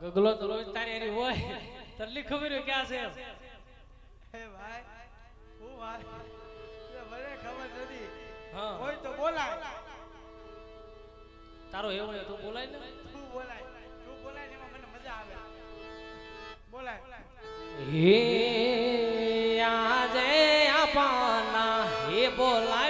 ગગલો તો રોજ તારી એની હોય. તલ્લી ખબર ક્યાં છે હે ભાઈ હું વાત મને ખબર નથી. હા. હોય તો બોલાય. તારો એવું તો બોલાય ને. તું બોલાય. તું બોલાય ને મને મજા આવે. બોલાય. હે આજે આપના હે બોલાવ્યા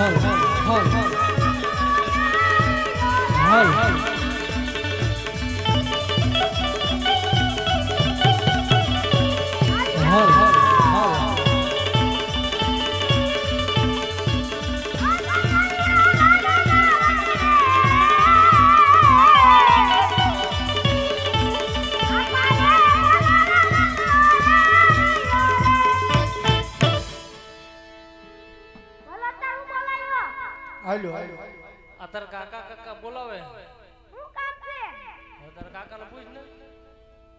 હલ હલ હલ. હલ હાલો. હાલો આ તાર કાકા કાકા બોલાવે. હવે તાર કાકાને પૂછ ને.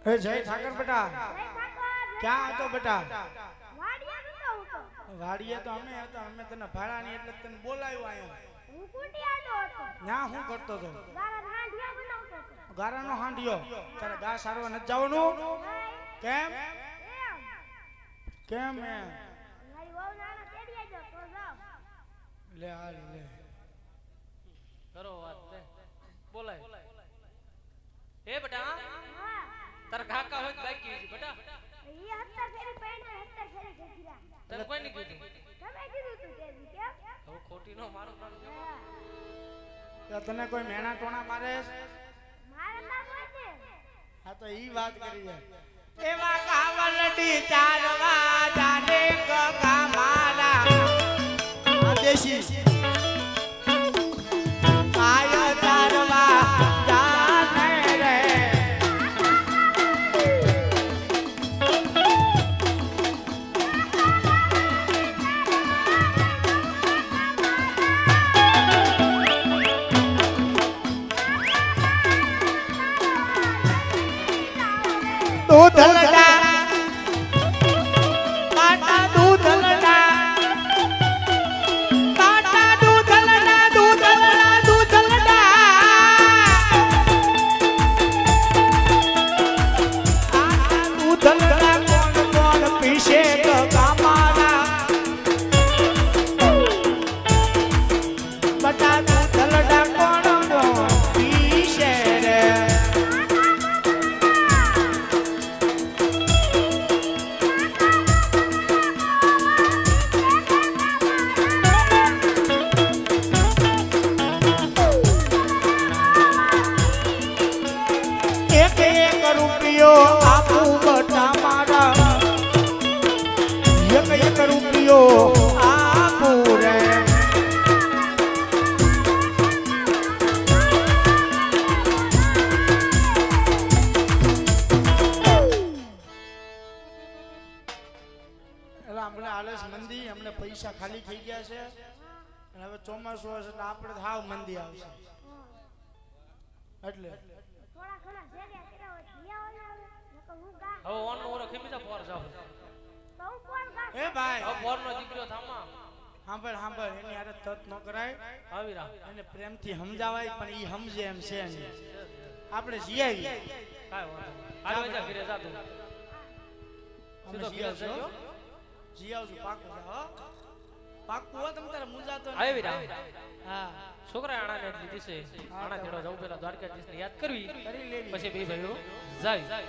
એ જય ઠાકર બેટા. ક્યાં હતો બેટા? વાડીએ તો. અમે હતા અમે તને ભાડાની એટલે તને બોલાવ્યો આયો. ના હું કરતો હતો. ગારાનો હાંડિયો તારે ગા સારવા નથી જવાનું? કેમ? કેમ એ તને કોઈ મેણા ટોણા મારે હા તો ઈ વાત કરી એવા કાવલડી ચારવા જાને કો કામ દેશી દૂધ પૈસા ખાલી થઈ ગયા છે. અને હવે ચોમાસું હશે એટલે આપણે તો હાવ મંદી આવશે. એટલે. હવે. ઓન નો ઓરો ખેમી જા પોર જાવ. એ ભાઈ. હવે પોર નો દીકરો થામા. સાંભળ સાંભળ એની હારે તત ન કરાય. આવી રા એને પ્રેમથી સમજાવાય પણ ઈ સમજે એમ છે નહીં આપણે જીયાવી. કાય વાંધો. હાલ જા ઘરે જા તું. સીધો ઘરે જજો હો. જીયાવશું પાકું હો. પાક્કું હો તમ તારે આવી રામ હા. છોકરા આણાને જ લીધી છે. આણા તેડવા જવું પેલા દ્વારકાધીશને યાદ કરવી. પછી બે ભાઈઓ જાય.